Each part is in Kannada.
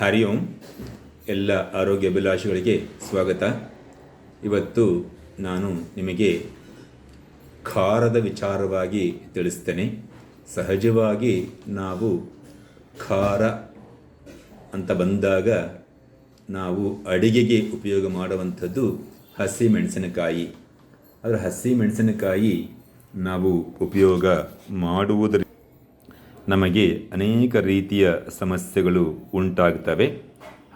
ಹರಿ ಓಂ. ಎಲ್ಲ ಆರೋಗ್ಯ ಅಭಿಲಾಷಿಗಳಿಗೆ ಸ್ವಾಗತ. ಇವತ್ತು ನಾನು ನಿಮಗೆ ಖಾರದ ವಿಚಾರವಾಗಿ ತಿಳಿಸ್ತೇನೆ. ಸಹಜವಾಗಿ ನಾವು ಖಾರ ಅಂತ ಬಂದಾಗ ನಾವು ಅಡಿಗೆಗೆ ಉಪಯೋಗ ಮಾಡುವಂಥದ್ದು ಹಸಿ ಮೆಣಸಿನಕಾಯಿ. ಆದರೆ ಹಸಿ ಮೆಣಸಿನಕಾಯಿ ನಾವು ಉಪಯೋಗ ಮಾಡುವುದರ ನಮಗೆ ಅನೇಕ ರೀತಿಯ ಸಮಸ್ಯೆಗಳು ಉಂಟಾಗ್ತವೆ.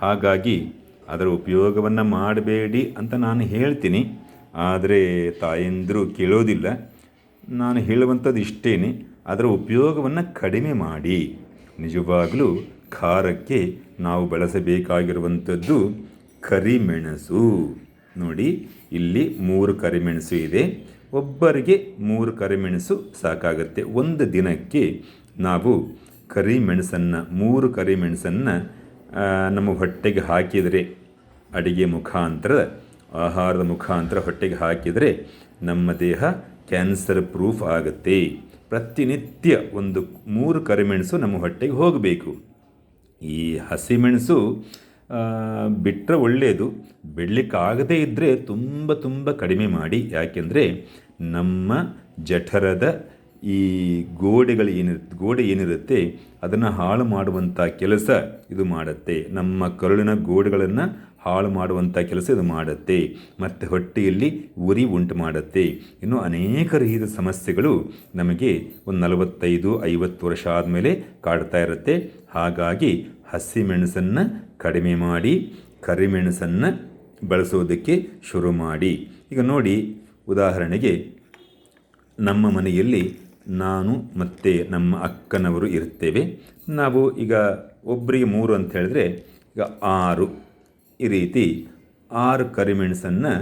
ಹಾಗಾಗಿ ಅದರ ಉಪಯೋಗವನ್ನು ಮಾಡಬೇಡಿ ಅಂತ ನಾನು ಹೇಳ್ತೀನಿ. ಆದರೆ ತಾಯಂದಿರು ಕೇಳೋದಿಲ್ಲ. ನಾನು ಹೇಳುವಂಥದ್ದು ಇಷ್ಟೇನೆ. ಅದರ ಉಪಯೋಗವನ್ನು ಕಡಿಮೆ ಮಾಡಿ. ನಿಜವಾಗಲೂ ಖಾರಕ್ಕೆ ನಾವು ಬಳಸಬೇಕಾಗಿರುವಂಥದ್ದು ಕರಿಮೆಣಸು. ನೋಡಿ, ಇಲ್ಲಿ ಮೂರು ಕರಿಮೆಣಸು ಇದೆ. ಒಬ್ಬರಿಗೆ ಮೂರು ಕರಿಮೆಣಸು ಸಾಕಾಗುತ್ತೆ. ಒಂದು ದಿನಕ್ಕೆ ನಾವು ಕರಿಮೆಣಸನ್ನು, ಮೂರು ಕರಿಮೆಣಸನ್ನು ನಮ್ಮ ಹೊಟ್ಟೆಗೆ ಹಾಕಿದರೆ, ಅಡಿಗೆ ಮುಖಾಂತರ, ಆಹಾರದ ಮುಖಾಂತರ ಹೊಟ್ಟೆಗೆ ಹಾಕಿದರೆ ನಮ್ಮ ದೇಹ ಕ್ಯಾನ್ಸರ್ ಪ್ರೂಫ್ ಆಗುತ್ತೆ. ಪ್ರತಿನಿತ್ಯ ಒಂದು ಮೂರು ಕರಿಮೆಣಸು ನಮ್ಮ ಹೊಟ್ಟೆಗೆ ಹೋಗಬೇಕು. ಈ ಹಸಿಮೆಣಸು ಬಿಟ್ಟರೆ ಒಳ್ಳೆಯದು ಬಿಡಲಿಕ್ಕಾಗದೇ ಇದ್ದರೆ ತುಂಬ ತುಂಬ ಕಡಿಮೆ ಮಾಡಿ. ಯಾಕೆಂದರೆ ನಮ್ಮ ಜಠರದ ಈ ಗೋಡೆಗಳು ಏನಿರುತ್ತೆ ಗೋಡೆ ಏನಿರುತ್ತೆ ಅದನ್ನು ಹಾಳು ಮಾಡುವಂಥ ಕೆಲಸ ಇದು ಮಾಡುತ್ತೆ. ನಮ್ಮ ಕರುಳಿನ ಗೋಡೆಗಳನ್ನು ಹಾಳು ಮಾಡುವಂಥ ಕೆಲಸ ಇದು ಮಾಡುತ್ತೆ. ಮತ್ತು ಹೊಟ್ಟೆಯಲ್ಲಿ ಉರಿ ಉಂಟು ಮಾಡುತ್ತೆ. ಇನ್ನು ಅನೇಕ ರೀತಿಯ ಸಮಸ್ಯೆಗಳು ನಮಗೆ ಒಂದು ನಲವತ್ತೈದು, ಐವತ್ತು ವರ್ಷ ಆದಮೇಲೆ ಕಾಡ್ತಾ ಇರುತ್ತೆ. ಹಾಗಾಗಿ ಹಸಿಮೆಣಸನ್ನು ಕಡಿಮೆ ಮಾಡಿ ಕರಿಮೆಣಸನ್ನು ಬಳಸೋದಕ್ಕೆ ಶುರು ಮಾಡಿ. ಈಗ ನೋಡಿ ಉದಾಹರಣೆಗೆ ನಮ್ಮ ಮನೆಯಲ್ಲಿ ನಾನು ಮತ್ತು ನಮ್ಮ ಅಕ್ಕನವರು ಇರ್ತೇವೆ ನಾವು ಈಗ ಒಬ್ಬರಿಗೆ ಮೂರು ಅಂತ ಹೇಳಿದ್ರೆ, ಈಗ ಆರು ಈ ರೀತಿ ಆರು ಕರಿಮೆಣಸನ್ನು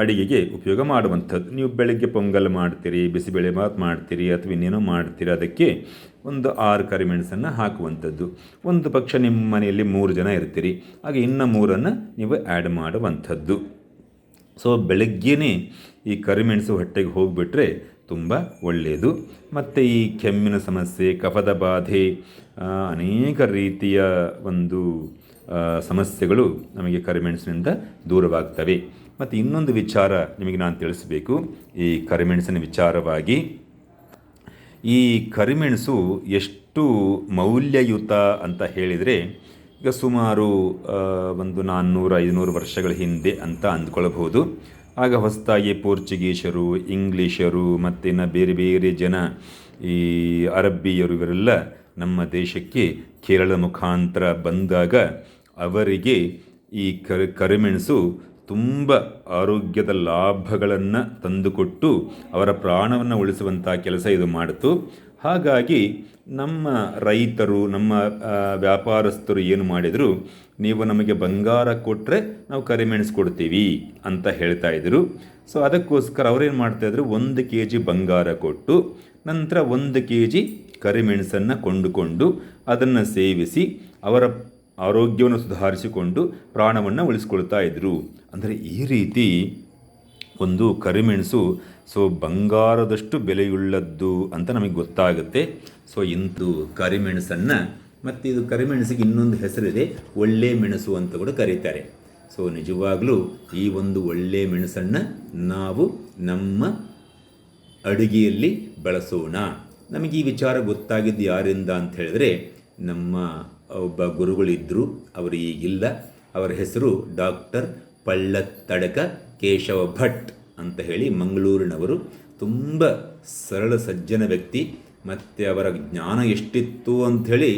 ಅಡಿಗೆಗೆ ಉಪಯೋಗ ಮಾಡುವಂಥದ್ದು. ನೀವು ಬೆಳಗ್ಗೆ ಪೊಂಗಲ್ ಮಾಡ್ತೀರಿ, ಬಿಸಿಬೇಳೆ ಭಾತ್ ಮಾಡ್ತೀರಿ, ಅಥವಾ ಇನ್ನೇನೋ ಮಾಡ್ತೀರಿ, ಅದಕ್ಕೆ ಒಂದು ಆರು ಕರಿಮೆಣಸನ್ನು ಹಾಕುವಂಥದ್ದು. ಒಂದು ಪಕ್ಷ ನಿಮ್ಮ ಮನೆಯಲ್ಲಿ ಮೂರು ಜನ ಇರ್ತೀರಿ, ಹಾಗೆ ಇನ್ನು ಮೂರನ್ನು ನೀವು ಆ್ಯಡ್ ಮಾಡುವಂಥದ್ದು. ಸೊ ಬೆಳಗ್ಗೆನೇ ಈ ಕರಿಮೆಣಸು ಹೊಟ್ಟೆಗೆ ಹೋಗಿಬಿಟ್ರೆ ತುಂಬ ಒಳ್ಳೆಯದು. ಮತ್ತು ಈ ಕೆಮ್ಮಿನ ಸಮಸ್ಯೆ, ಕಫದ ಬಾಧೆ ಅನೇಕ ರೀತಿಯ ಒಂದು ಸಮಸ್ಯೆಗಳು ನಮಗೆ ಕರಿಮೆಣಸಿನಿಂದ ದೂರವಾಗ್ತವೆ. ಮತ್ತು ಇನ್ನೊಂದು ವಿಚಾರ ನಿಮಗೆ ನಾನು ತಿಳಿಸಬೇಕು. ಈ ಕರಿಮೆಣಸಿನ ವಿಚಾರವಾಗಿ ಈ ಕರಿಮೆಣಸು ಎಷ್ಟು ಮೌಲ್ಯಯುತ ಅಂತ ಹೇಳಿದರೆ, ಈಗ ಸುಮಾರು ಒಂದು ನಾನ್ನೂರು ಐದುನೂರು ವರ್ಷಗಳ ಹಿಂದೆ ಅಂತ ಅಂದ್ಕೊಳ್ಬಹುದು. ಆಗ ಹೊಸದಾಗಿ ಪೋರ್ಚುಗೀಸರು, ಇಂಗ್ಲೀಷರು ಮತ್ತು ಬೇರೆ ಬೇರೆ ಜನ ಈ ಅರಬ್ಬಿಯರು ಇವರೆಲ್ಲ ನಮ್ಮ ದೇಶಕ್ಕೆ ಕೇರಳ ಮುಖಾಂತರ ಬಂದಾಗ ಅವರಿಗೆ ಈ ಕರಿ ಕರಿಮೆಣಸು ತುಂಬ ಆರೋಗ್ಯದ ಲಾಭಗಳನ್ನು ತಂದುಕೊಟ್ಟು ಅವರ ಪ್ರಾಣವನ್ನು ಉಳಿಸುವಂಥ ಕೆಲಸ ಇದು ಮಾಡಿತು. ಹಾಗಾಗಿ ನಮ್ಮ ರೈತರು, ನಮ್ಮ ವ್ಯಾಪಾರಸ್ಥರು ಏನು ಮಾಡಿದರು, ನೀವು ನಮಗೆ ಬಂಗಾರ ಕೊಟ್ಟರೆ ನಾವು ಕರಿಮೆಣಸು ಕೊಡ್ತೀವಿ ಅಂತ ಹೇಳ್ತಾ ಇದ್ದರು ಸೊ ಅದಕ್ಕೋಸ್ಕರ ಅವ್ರೇನು ಮಾಡ್ತಾಯಿದ್ರು ಒಂದು ಕೆ ಜಿ ಬಂಗಾರ ಕೊಟ್ಟು, ನಂತರ ಒಂದು ಕೆ ಜಿ ಕರಿಮೆಣಸನ್ನು ಕೊಂಡುಕೊಂಡು ಅದನ್ನು ಸೇವಿಸಿ ಅವರ ಆರೋಗ್ಯವನ್ನು ಸುಧಾರಿಸಿಕೊಂಡು ಪ್ರಾಣವನ್ನು ಉಳಿಸ್ಕೊಳ್ತಾ ಇದ್ದರು ಅಂದರೆ ಈ ರೀತಿ ಒಂದು ಕರಿಮೆಣಸು, ಸೊ ಬಂಗಾರದಷ್ಟು ಬೆಲೆಯುಳ್ಳದ್ದು ಅಂತ ನಮಗೆ ಗೊತ್ತಾಗುತ್ತೆ. ಸೊ ಇಂದು ಕರಿಮೆಣಸನ್ನು, ಮತ್ತು ಇದು ಕರಿಮೆಣಸಿಗೆ ಇನ್ನೊಂದು ಹೆಸರಿದೆ, ಒಳ್ಳೆ ಮೆಣಸು ಅಂತ ಕೂಡ ಕರೀತಾರೆ. ಸೊ ನಿಜವಾಗಲೂ ಈ ಒಂದು ಒಳ್ಳೆ ಮೆಣಸನ್ನು ನಾವು ನಮ್ಮ ಅಡುಗೆಯಲ್ಲಿ ಬಳಸೋಣ. ನಮಗೆ ಈ ವಿಚಾರ ಗೊತ್ತಾಗಿದ್ದು ಯಾರಿಂದ ಅಂತ ಹೇಳಿದ್ರೆ, ನಮ್ಮ ಒಬ್ಬ ಗುರುಗಳಿದ್ದರು ಅವರು ಈಗಿಲ್ಲ. ಅವರ ಹೆಸರು ಡಾಕ್ಟರ್ ಪಳ್ಳತ್ತಡಕ ಕೇಶವ ಭಟ್ ಅಂತ ಹೇಳಿ ಮಂಗಳೂರಿನವರು. ತುಂಬ ಸರಳ ಸಜ್ಜನ ವ್ಯಕ್ತಿ. ಮತ್ತು ಅವರ ಜ್ಞಾನ ಎಷ್ಟಿತ್ತು ಅಂಥೇಳಿ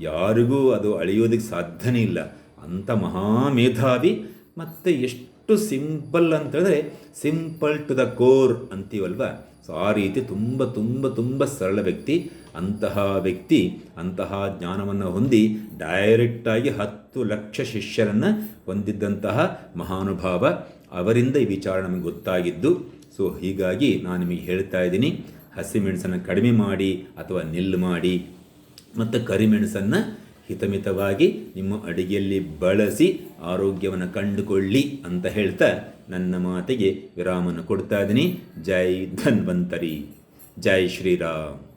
ಯಾರಿಗೂ ಅದು ಅಳೆಯೋದಕ್ಕೆ ಸಾಧ್ಯನೇ ಇಲ್ಲ. ಅಂಥ ಮಹಾಮೇಧಾವಿ ಮತ್ತು ಎಷ್ಟು ಸಿಂಪಲ್ ಅಂತೇಳಿದ್ರೆ ಸಿಂಪಲ್ ಟು ದ ಕೋರ್ ಅಂತೀವಲ್ವ? ಸೊ ಆ ರೀತಿ ತುಂಬ ತುಂಬ ತುಂಬ ಸರಳ ವ್ಯಕ್ತಿ. ಅಂತಹ ವ್ಯಕ್ತಿ ಅಂತಹ ಜ್ಞಾನವನ್ನು ಹೊಂದಿ ಡೈರೆಕ್ಟಾಗಿ ಹತ್ತು ಲಕ್ಷ ಶಿಷ್ಯರನ್ನು ಹೊಂದಿದ್ದಂತಹ ಮಹಾನುಭಾವ ಅವರಿಂದ ಈ ವಿಚಾರ ನಮಗೆ ಗೊತ್ತಾಗಿದ್ದು, ಸೊ ಹೀಗಾಗಿ ನಾನು ನಿಮಗೆ ಹೇಳ್ತಾ ಇದ್ದೀನಿ ಹಸಿಮೆಣಸನ್ನು ಕಡಿಮೆ ಮಾಡಿ ಅಥವಾ ನಿಲ್ಲು ಮಾಡಿ ಮತ್ತು ಕರಿಮೆಣಸನ್ನು ಹಿತಮಿತವಾಗಿ ನಿಮ್ಮ ಅಡಿಗೆಯಲ್ಲಿ ಬಳಸಿ ಆರೋಗ್ಯವನ್ನು ಕಂಡುಕೊಳ್ಳಿ ಅಂತ ಹೇಳ್ತಾ ನನ್ನ ಮಾತಿಗೆ ವಿರಾಮವನ್ನು ಕೊಡ್ತಾ ಇದ್ದೀನಿ. ಜೈ ಧನ್ವಂತರಿ. ಜೈ ಶ್ರೀರಾಮ್.